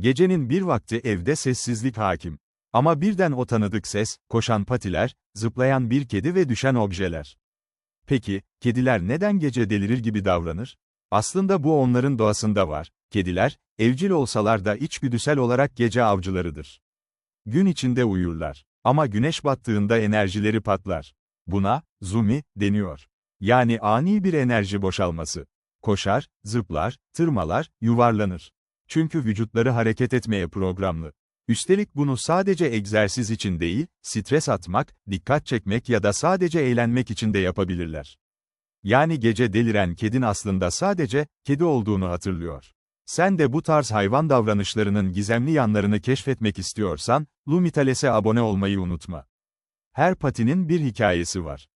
Gecenin bir vakti evde sessizlik hakim. Ama birden o tanıdık ses, koşan patiler, zıplayan bir kedi ve düşen objeler. Peki, kediler neden gece delirir gibi davranır? Aslında bu onların doğasında var. Kediler, evcil olsalar da içgüdüsel olarak gece avcılarıdır. Gün içinde uyurlar. Ama güneş battığında enerjileri patlar. Buna, zumi, deniyor. Yani ani bir enerji boşalması. Koşar, zıplar, tırmalar, yuvarlanır. Çünkü vücutları hareket etmeye programlı. Üstelik bunu sadece egzersiz için değil, stres atmak, dikkat çekmek ya da sadece eğlenmek için de yapabilirler. Yani gece deliren kedin aslında sadece, kedi olduğunu hatırlıyor. Sen de bu tarz hayvan davranışlarının gizemli yanlarını keşfetmek istiyorsan, Lumitales'e abone olmayı unutma. Her patinin bir hikayesi var.